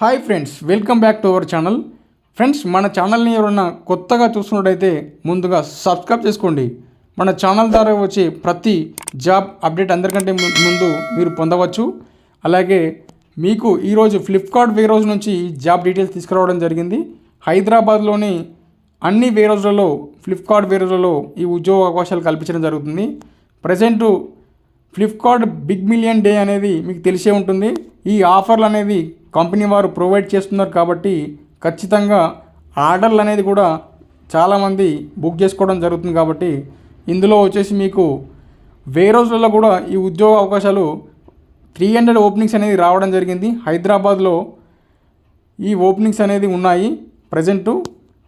Hi friends welcome back to our channel friends మన ఛానల్ని ఎవరైనా కొత్తగా చూస్తున్నట్టయితే ముందుగా సబ్స్క్రైబ్ చేసుకోండి. మన ఛానల్ ద్వారా వచ్చే ప్రతి జాబ్ అప్డేట్ అందరికంటే ముందు మీరు పొందవచ్చు. అలాగే మీకు ఈరోజు ఫ్లిప్కార్ట్ వేరోజ్ నుంచి జాబ్ డీటెయిల్స్ తీసుకురావడం జరిగింది. హైదరాబాద్లోని అన్ని వేరోజ్లలో ఫ్లిప్కార్ట్ వేరోజ్లలో ఈ ఉద్యోగ అవకాశాలు కల్పించడం జరుగుతుంది. Present Flipkart big million day అనేది మీకు తెలిసే ఉంటుంది. ఈ ఆఫర్లు అనేది కంపెనీ వారు ప్రొవైడ్ చేస్తున్నారు కాబట్టి ఖచ్చితంగా ఆర్డర్లు అనేది కూడా చాలామంది బుక్ చేసుకోవడం జరుగుతుంది కాబట్టి ఇందులో వచ్చేసి మీకు వేరోజ్లలో కూడా ఈ ఉద్యోగ అవకాశాలు త్రీ హండ్రెడ్ ఓపెనింగ్స్ అనేది రావడం జరిగింది. హైదరాబాద్లో ఈ ఓపెనింగ్స్ అనేది ఉన్నాయి ప్రజెంటు.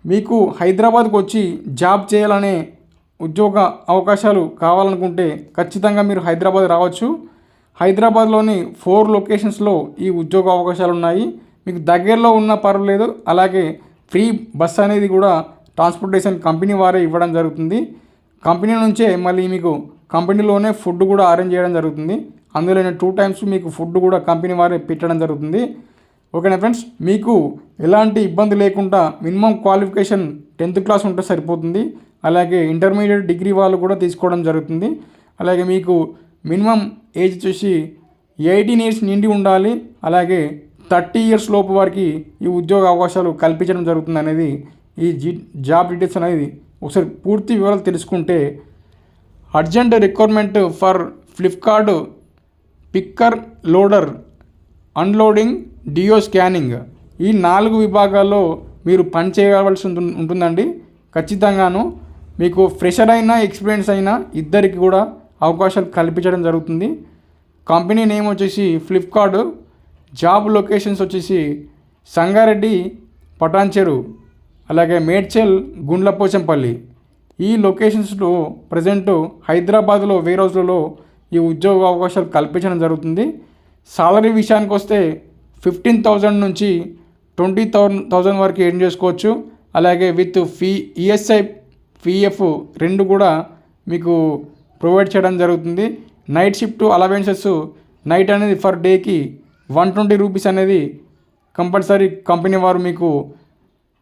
మీకు హైదరాబాద్కు వచ్చి జాబ్ చేయాలనే ఉద్యోగ అవకాశాలు కావాలనుకుంటే ఖచ్చితంగా మీరు హైదరాబాద్ రావచ్చు. హైదరాబాద్లోని ఫోర్ లొకేషన్స్లో ఈ ఉద్యోగ అవకాశాలు ఉన్నాయి మీకు దగ్గరలో ఉన్న పర్వాలేదు. అలాగే ఫ్రీ బస్ అనేది కూడా ట్రాన్స్పోర్టేషన్ కంపెనీ వారే ఇవ్వడం జరుగుతుంది. కంపెనీ నుంచే మళ్ళీ మీకు కంపెనీలోనే ఫుడ్ కూడా అరేంజ్ చేయడం జరుగుతుంది. అందులోనే టూ టైమ్స్ మీకు ఫుడ్ కూడా కంపెనీ వారే పెట్టడం జరుగుతుంది. ఓకేనా ఫ్రెండ్స్? మీకు ఎలాంటి ఇబ్బంది లేకుండా మినిమం క్వాలిఫికేషన్ టెన్త్ క్లాస్ ఉంటే సరిపోతుంది. అలాగే ఇంటర్మీడియట్ డిగ్రీ వాళ్ళు కూడా తీసుకోవడం జరుగుతుంది. అలాగే మీకు మినిమం ఏజ్ వచ్చేసి ఎయిటీన్ ఇయర్స్ నిండి ఉండాలి అలాగే థర్టీ ఇయర్స్ లోపు వారికి ఈ ఉద్యోగ అవకాశాలు కల్పించడం జరుగుతుంది అనేది ఈ జీ జాబ్ డీటెయిల్స్ అనేది ఒకసారి పూర్తి వివరాలు తెలుసుకుంటే urgent requirement for Flipkart picker loader unloading deo scanning ఈ నాలుగు విభాగాల్లో మీరు పని చేయవలసి ఉంటుందండి. ఖచ్చితంగాను మీకు ఫ్రెషర్ అయినా ఎక్స్పీరియన్స్ అయినా ఇద్దరికి కూడా అవకాశాలు కల్పించడం జరుగుతుంది. కంపెనీ నేమ్ వచ్చేసి ఫ్లిప్కార్ట్. జాబ్ లొకేషన్స్ వచ్చేసి సంగారెడ్డి పటాన్చెరు అలాగే మేడ్చల్ గుండ్లపోచంపల్లి. ఈ లొకేషన్స్లో ప్రజెంట్ హైదరాబాద్లో వేరోజ్లలో ఈ ఉద్యోగ అవకాశాలు కల్పించడం జరుగుతుంది. సాలరీ విషయానికి వస్తే ఫిఫ్టీన్ థౌజండ్ నుంచి ట్వంటీ థౌజండ్ థౌజండ్ వరకు ఎర్న్ చేసుకోవచ్చు. అలాగే విత్ ఫీ ఈఎస్ఐ పిఎఫ్ రెండు కూడా మీకు ప్రొవైడ్ చేయడం జరుగుతుంది. నైట్ షిఫ్ట్ అలవెన్సెస్ నైట్ అనేది ఫర్ డేకి వన్ ట్వంటీ రూపీస్ అనేది కంపల్సరీ కంపెనీ వారు మీకు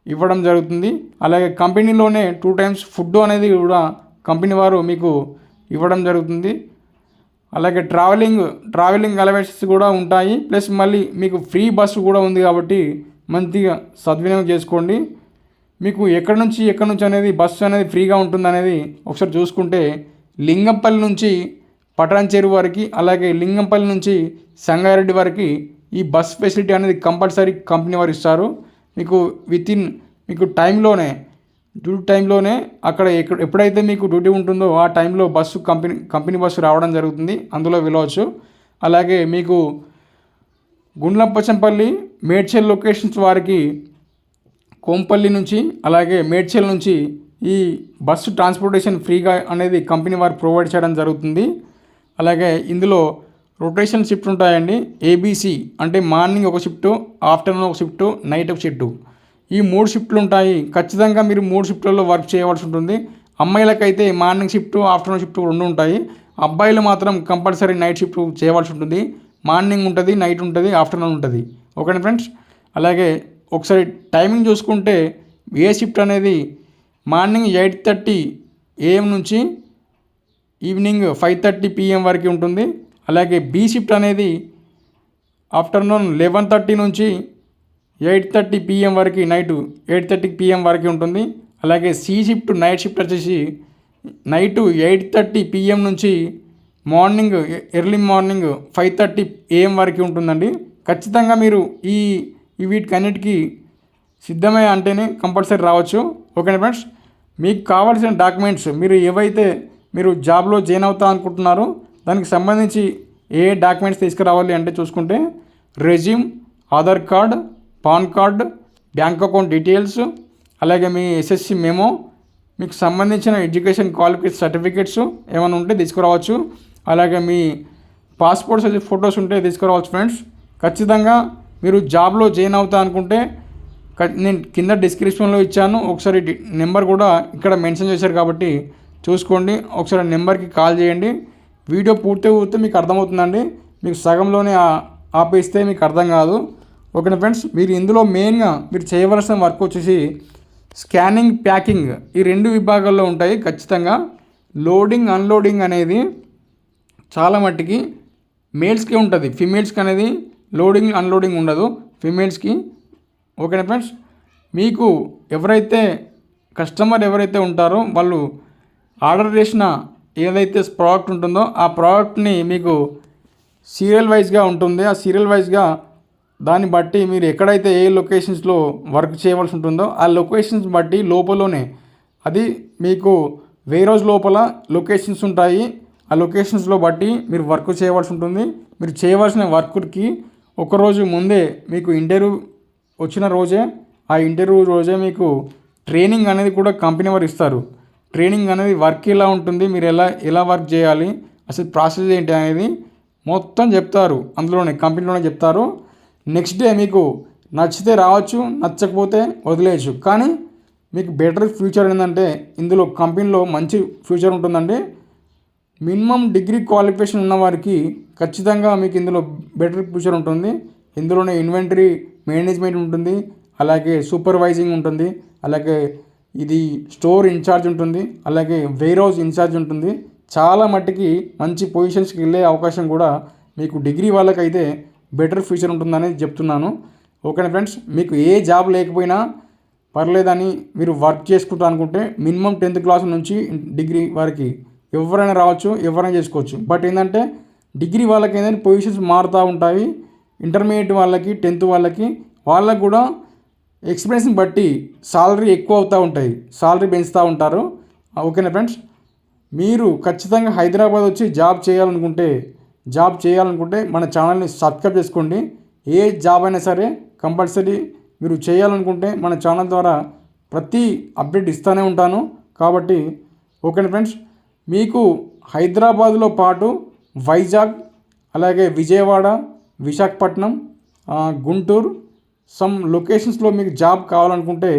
ఇవ్వడం జరుగుతుంది. అలాగే కంపెనీలోనే టూ టైమ్స్ ఫుడ్ అనేది కూడా కంపెనీ వారు మీకు ఇవ్వడం జరుగుతుంది. అలాగే ట్రావెలింగ్ ట్రావెలింగ్ అలవెన్సెస్ కూడా ఉంటాయి. ప్లస్ మళ్ళీ మీకు ఫ్రీ బస్సు కూడా ఉంది కాబట్టి మంచిగా సద్వినియోగం చేసుకోండి. మీకు ఎక్కడి నుంచి ఎక్కడి నుంచి అనేది బస్సు అనేది ఫ్రీగా ఉంటుంది అనేది ఒకసారి చూసుకుంటే లింగంపల్లి నుంచి పటాన్చేరు వరకు అలాగే లింగంపల్లి నుంచి సంగారెడ్డి వరకు ఈ బస్ ఫెసిలిటీ అనేది కంపల్సరీ కంపెనీ వారు ఇస్తారు. మీకు వితిన్ మీకు టైంలోనే డ్యూటీ టైంలోనే అక్కడ ఎక్కడ ఎప్పుడైతే మీకు డ్యూటీ ఉంటుందో ఆ టైంలో బస్సు కంపెనీ కంపెనీ బస్సు రావడం జరుగుతుంది. అందులో వెళ్ళవచ్చు. అలాగే మీకు గుండ్లంపచంపల్లి మేడ్చల్ లొకేషన్స్ వారికి కోంపల్లి నుంచి అలాగే మేడ్చల్ నుంచి ఈ బస్సు ట్రాన్స్పోర్టేషన్ ఫ్రీగా అనేది కంపెనీ వారు ప్రొవైడ్ చేయడం జరుగుతుంది. అలాగే ఇందులో రొటేషన్ షిఫ్ట్ ఉంటాయండి. ఏబీసీ అంటే మార్నింగ్ ఒక షిఫ్ట్ ఆఫ్టర్నూన్ ఒక షిఫ్ట్ నైట్ ఒక షిఫ్ట్. ఈ మూడు షిఫ్ట్లు ఉంటాయి. ఖచ్చితంగా మీరు మూడు షిఫ్ట్లలో వర్క్ చేయవలసి ఉంటుంది. అమ్మాయిలకైతే మార్నింగ్ షిఫ్ట్ ఆఫ్టర్నూన్ షిఫ్ట్ రెండు ఉంటాయి. అబ్బాయిలు మాత్రం కంపల్సరీ నైట్ షిఫ్ట్ చేయవలసి ఉంటుంది. మార్నింగ్ ఉంటుంది నైట్ ఉంటుంది ఆఫ్టర్నూన్ ఉంటుంది. ఓకేనా ఫ్రెండ్స్? అలాగే ఒకసారి టైమింగ్ చూసుకుంటే ఏ షిఫ్ట్ అనేది మార్నింగ్ ఎయిట్ థర్టీ ఏఎం నుంచి ఈవినింగ్ ఫైవ్ థర్టీ పిఎం వరకు ఉంటుంది. అలాగే బి షిఫ్ట్ అనేది ఆఫ్టర్నూన్ లెవెన్ థర్టీ నుంచి ఎయిట్ థర్టీ పిఎం వరకు నైట్ ఎయిట్ థర్టీ పిఎం వరకు ఉంటుంది. అలాగే సి షిఫ్ట్ నైట్ షిఫ్ట్ వచ్చేసి నైట్ ఎయిట్ థర్టీ పిఎం నుంచి morning early morning five thirty AM వరకు ఉంటుందండి. ఖచ్చితంగా మీరు ఈ వీటికి వీటికన్నిటికీ సిద్ధమే అంటేనే కంపల్సరీ రావచ్చు. ఓకేనా ఫ్రెండ్స్? మీకు కావాల్సిన డాక్యుమెంట్స్ మీరు ఏవైతే మీరు జాబ్లో జాయిన్ అవుతా అనుకుంటున్నారో దానికి సంబంధించి ఏ డాక్యుమెంట్స్ తీసుకురావాలి అంటే చూసుకుంటే resume Aadhaar card PAN card bank account details అలాగే మీ ఎస్ఎస్సి మెమో మీకు సంబంధించిన ఎడ్యుకేషన్ క్వాలిఫికేషన్ సర్టిఫికేట్స్ ఏమైనా ఉంటే తీసుకురావచ్చు. అలాగే మీ పాస్పోర్ట్ సైజ్ ఫొటోస్ ఉంటే తీసుకురావచ్చు ఫ్రెండ్స్. ఖచ్చితంగా మీరు జాబ్లో జాయిన్ అవుతా అనుకుంటే నేను కింద డిస్క్రిప్షన్లో ఇచ్చాను. ఒకసారి నెంబర్ కూడా ఇక్కడ మెన్షన్ చేశారు కాబట్టి చూసుకోండి. ఒకసారి నెంబర్కి కాల్ చేయండి. వీడియో పూర్తి పూర్తి మీకు అర్థమవుతుందండి. మీకు సగంలోనే ఆపేస్తే మీకు అర్థం కాదు. ఓకేనా ఫ్రెండ్స్ మీరు ఇందులో మెయిన్గా మీరు చేయవలసిన వర్క్ వచ్చేసి స్కానింగ్ ప్యాకింగ్ ఈ రెండు విభాగాల్లో ఉంటాయి ఖచ్చితంగా. లోడింగ్ అన్లోడింగ్ అనేది చాలా మట్టికి మేల్స్కి ఉంటుంది. ఫిమేల్స్కి అనేది లోడింగ్ అన్లోడింగ్ ఉండదు. ఫిమేల్స్కి ఓకేనా ఫ్రెండ్స్? మీకు ఎవరైతే కస్టమర్ ఎవరైతే ఉంటారో వాళ్ళు ఆర్డర్ చేసిన ఏదైతే ప్రోడక్ట్ ఉంటుందో ఆ ప్రోడక్ట్ని మీకు సీరియల్ వైజ్గా ఉంటుంది. ఆ సీరియల్ వైజ్గా దాన్ని బట్టి మీరు ఎక్కడైతే ఏ లొకేషన్స్లో వర్క్ చేయవలసి ఉంటుందో ఆ లొకేషన్స్ బట్టి లోపలనే అది మీకు వేరోజ్ లోపల లొకేషన్స్ ఉంటాయి. ఆ లొకేషన్స్లో బట్టి మీరు వర్క్ చేయవలసి ఉంటుంది. మీరు చేయవలసిన వర్క్కి ఒకరోజు ముందే మీకు ఇంటర్వ్యూ వచ్చిన రోజే ఆ ఇంటర్వ్యూ రోజే మీకు ట్రైనింగ్ అనేది కూడా కంపెనీ వారు ఇస్తారు. ట్రైనింగ్ అనేది వర్క్ ఎలా ఉంటుంది మీరు ఎలా ఎలా వర్క్ చేయాలి అసలు ప్రాసెస్ ఏంటి అనేది మొత్తం చెప్తారు. అందులోనే కంపెనీలోనే చెప్తారు. నెక్స్ట్ డే మీకు నచ్చితే రావచ్చు నచ్చకపోతే వదిలేయచ్చు. కానీ మీకు బెటర్ ఫ్యూచర్ ఏంటంటే ఇందులో కంపెనీలో మంచి ఫ్యూచర్ ఉంటుందండి. మినిమం డిగ్రీ క్వాలిఫికేషన్ ఉన్న వారికి ఖచ్చితంగా మీకు ఇందులో బెటర్ ఫ్యూచర్ ఉంటుంది. ఇందులోనే ఇన్వెంటరీ మేనేజ్మెంట్ ఉంటుంది అలాగే సూపర్వైజింగ్ ఉంటుంది అలాగే ఇది స్టోర్ ఇన్ఛార్జ్ ఉంటుంది అలాగే వేర్ హౌస్ ఇన్ఛార్జ్ ఉంటుంది. చాలా మట్టికి మంచి పొజిషన్స్కి వెళ్ళే అవకాశం కూడా మీకు డిగ్రీ వాళ్ళకైతే బెటర్ ఫ్యూచర్ ఉంటుందని చెప్తున్నాను. ఓకేనా ఫ్రెండ్స్ మీకు ఏ జాబ్ లేకపోయినా పర్లేదని మీరు వర్క్ చేసుకుంటా అనుకుంటే మినిమం టెన్త్ క్లాస్ నుంచి డిగ్రీ వారికి ఎవరైనా రావచ్చు ఎవరైనా చేసుకోవచ్చు. బట్ ఏంటంటే డిగ్రీ వాళ్ళకి ఏంటంటే పొజిషన్స్ మారుతూ ఉంటాయి. ఇంటర్మీడియట్ వాళ్ళకి టెన్త్ వాళ్ళకి వాళ్ళకు కూడా ఎక్స్పీరియన్స్ని బట్టి సాలరీ ఎక్కువ అవుతూ ఉంటాయి. సాలరీ పెంచుతూ ఉంటారు. ఓకేనా ఫ్రెండ్స్? మీరు ఖచ్చితంగా హైదరాబాద్ వచ్చి జాబ్ చేయాలనుకుంటే జాబ్ చేయాలనుకుంటే మన ఛానల్ని సబ్స్క్రైబ్ చేసుకోండి. ఏ జాబ్ అయినా సరే కంపల్సరీ మీరు చేయాలనుకుంటే మన ఛానల్ ద్వారా ప్రతి అప్డేట్ ఇస్తూనే ఉంటాను. కాబట్టి ఓకేనా ఫ్రెండ్స్? మీకు హైదరాబాద్లో పాటు వైజాగ్ అలాగే విజయవాడ విశాఖపట్నం గుంటూరు సమ్ లొకేషన్స్లో మీకు జాబ్ కావాలనుకుంటే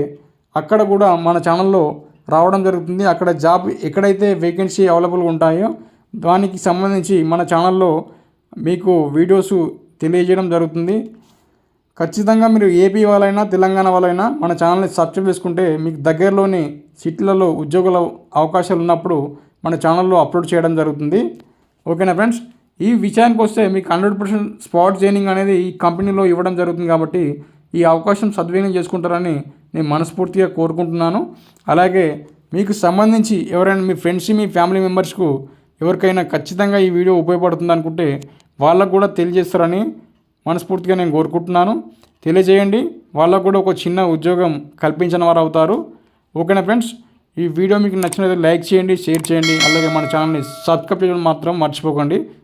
అక్కడ కూడా మన ఛానల్లో రావడం జరుగుతుంది. అక్కడ జాబ్ ఎక్కడైతే వేకెన్సీ అవైలబుల్గా ఉంటాయో దానికి సంబంధించి మన ఛానల్లో మీకు వీడియోస్ తెలియజేయడం జరుగుతుంది. ఖచ్చితంగా మీరు ఏపీ వాళ్ళైనా తెలంగాణ వాళ్ళైనా మన ఛానల్ని సబ్స్క్రైబ్ చేసుకుంటే మీకు దగ్గరలోని సిటీలలో ఉద్యోగుల అవకాశాలు ఉన్నప్పుడు మన ఛానల్లో అప్లోడ్ చేయడం జరుగుతుంది. ఓకేనా ఫ్రెండ్స్ ఈ విషయానికి వస్తే మీకు హండ్రెడ్ పర్సెంట్ స్పాట్ జైనింగ్ అనేది ఈ కంపెనీలో ఇవ్వడం జరుగుతుంది కాబట్టి ఈ అవకాశం సద్వినియోగం చేసుకుంటారని నేను మనస్ఫూర్తిగా కోరుకుంటున్నాను. అలాగే మీకు సంబంధించి ఎవరైనా మీ ఫ్రెండ్స్ మీ ఫ్యామిలీ మెంబర్స్కు ఎవరికైనా ఖచ్చితంగా ఈ వీడియో ఉపయోగపడుతుంది అనుకుంటే వాళ్ళకు కూడా తెలియజేస్తారని మనస్ఫూర్తిగా నేను కోరుకుంటున్నాను. తెలియజేయండి. వాళ్ళకు కూడా ఒక చిన్న ఉద్యోగం కల్పించిన వారు అవుతారు. ఓకేనా ఫ్రెండ్స్? ఈ వీడియో మీకు నచ్చినట్లయితే లైక్ చేయండి షేర్ చేయండి. అలాగే మన ఛానల్ని సబ్స్క్రైబ్ చేయడం మాత్రం మర్చిపోకండి.